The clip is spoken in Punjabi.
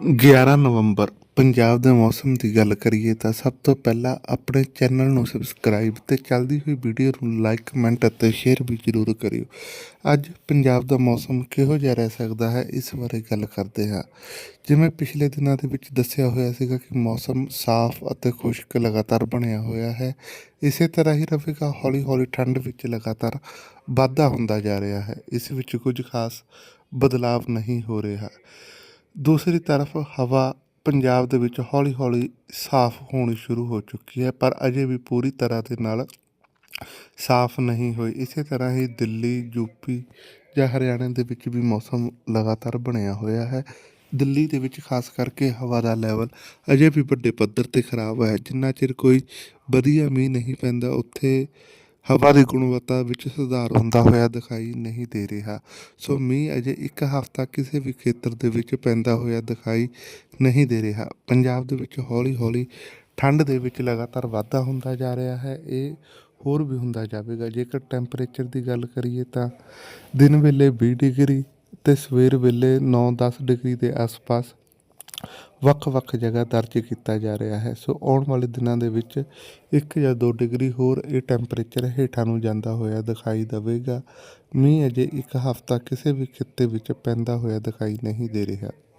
11 ਨਵੰਬਰ, ਪੰਜਾਬ ਦੇ ਮੌਸਮ ਦੀ ਗੱਲ ਕਰੀਏ ਤਾਂ ਸਭ ਤੋਂ ਪਹਿਲਾਂ ਆਪਣੇ ਚੈਨਲ ਨੂੰ ਸਬਸਕ੍ਰਾਈਬ ਤੇ ਚੱਲਦੀ ਹੋਈ ਵੀਡੀਓ ਨੂੰ ਲਾਈਕ ਕਮੈਂਟ ਅਤੇ ਸ਼ੇਅਰ ਵੀ ਜ਼ਰੂਰ ਕਰਿਓ। ਅੱਜ ਪੰਜਾਬ ਦਾ ਮੌਸਮ ਕਿਹੋ ਜਿਹਾ ਰਹਿ ਸਕਦਾ ਹੈ, ਇਸ ਬਾਰੇ ਗੱਲ ਕਰਦੇ ਹਾਂ। ਜਿਵੇਂ ਪਿਛਲੇ ਦਿਨਾਂ ਦੇ ਵਿੱਚ ਦੱਸਿਆ ਹੋਇਆ ਸੀਗਾ ਕਿ ਮੌਸਮ ਸਾਫ਼ ਅਤੇ ਖੁਸ਼ਕ ਲਗਾਤਾਰ ਬਣਿਆ ਹੋਇਆ ਹੈ, ਇਸੇ ਤਰ੍ਹਾਂ ਹੀ ਰਹੇਗਾ ਹੌਲੀ ਹੌਲੀ ਠੰਡ ਵਿੱਚ ਲਗਾਤਾਰ ਵਾਧਾ ਹੁੰਦਾ ਜਾ ਰਿਹਾ ਹੈ, ਇਸ ਵਿੱਚ ਕੁਝ ਖਾਸ ਬਦਲਾਵ ਨਹੀਂ ਹੋ ਰਿਹਾ। ਦੂਸਰੀ ਤਰਫ ਹਵਾ ਪੰਜਾਬ ਦੇ ਵਿੱਚ ਹੌਲੀ-ਹੌਲੀ ਸਾਫ਼ ਹੋਣੀ ਸ਼ੁਰੂ ਹੋ ਚੁੱਕੀ ਹੈ, ਪਰ ਅਜੇ ਵੀ ਪੂਰੀ ਤਰ੍ਹਾਂ ਦੇ ਨਾਲ ਸਾਫ਼ ਨਹੀਂ ਹੋਈ। ਇਸੇ ਤਰ੍ਹਾਂ ਹੀ ਦਿੱਲੀ ਯੂਪੀ ਜਾਂ ਹਰਿਆਣਾ ਦੇ ਵਿੱਚ ਵੀ ਮੌਸਮ ਲਗਾਤਾਰ ਬਣਿਆ ਹੋਇਆ ਹੈ। ਦਿੱਲੀ ਦੇ ਵਿੱਚ ਖਾਸ ਕਰਕੇ ਹਵਾ ਦਾ ਲੈਵਲ ਅਜੇ ਵੀ ਵੱਡੇ ਪੱਧਰ ਤੇ ਖਰਾਬ ਹੈ। ਜਿੰਨਾ ਚਿਰ ਕੋਈ ਵਧੀਆ ਮੀਂਹ ਨਹੀਂ ਪੈਂਦਾ, ਉੱਥੇ ਹਵਾ ਦੀ ਗੁਣਵੱਤਾ ਵਿੱਚ ਸੁਧਾਰ ਹੁੰਦਾ ਹੋਇਆ ਦਿਖਾਈ ਨਹੀਂ ਦੇ ਰਿਹਾ। ਸੋ ਮੀਂਹ ਅਜੇ ਇੱਕ ਹਫ਼ਤਾ ਕਿਸੇ ਵੀ ਖੇਤਰ ਦੇ ਵਿੱਚ ਪੈਂਦਾ ਹੋਇਆ ਦਿਖਾਈ ਨਹੀਂ ਦੇ ਰਿਹਾ। ਪੰਜਾਬ ਦੇ ਵਿੱਚ ਹੌਲੀ-ਹੌਲੀ ਠੰਡ ਦੇ ਵਿੱਚ ਲਗਾਤਾਰ ਵਾਧਾ ਹੁੰਦਾ ਜਾ ਰਿਹਾ ਹੈ, ਇਹ ਹੋਰ ਵੀ ਹੁੰਦਾ ਜਾਵੇਗਾ। ਜੇਕਰ ਟੈਂਪਰੇਚਰ ਦੀ ਗੱਲ ਕਰੀਏ ਤਾਂ ਦਿਨ ਵੇਲੇ 20 ਡਿਗਰੀ ਤੇ ਸਵੇਰ ਵੇਲੇ 9-10 ਡਿਗਰੀ ਦੇ ਆਸ-ਪਾਸ ਵੱਖ-ਵੱਖ ਜਗ੍ਹਾ ਦਰਜ ਕੀਤਾ ਜਾ ਰਿਹਾ ਹੈ। ਸੋ ਆਉਣ ਵਾਲੇ ਦਿਨਾਂ ਦੇ ਵਿੱਚ 1 ਜਾਂ 2 ਡਿਗਰੀ ਹੋਰ ਇਹ ਟੈਂਪਰੇਚਰ ਹੇਠਾਂ ਨੂੰ ਜਾਂਦਾ ਹੋਇਆ ਦਿਖਾਈ ਦੇਵੇਗਾ। ਮੀਂਹ ਅਜੇ ਇੱਕ ਹਫ਼ਤਾ ਕਿਸੇ ਵੀ ਖਿੱਤੇ ਵਿੱਚ ਪੈਂਦਾ ਹੋਇਆ ਦਿਖਾਈ ਨਹੀਂ ਦੇ ਰਿਹਾ।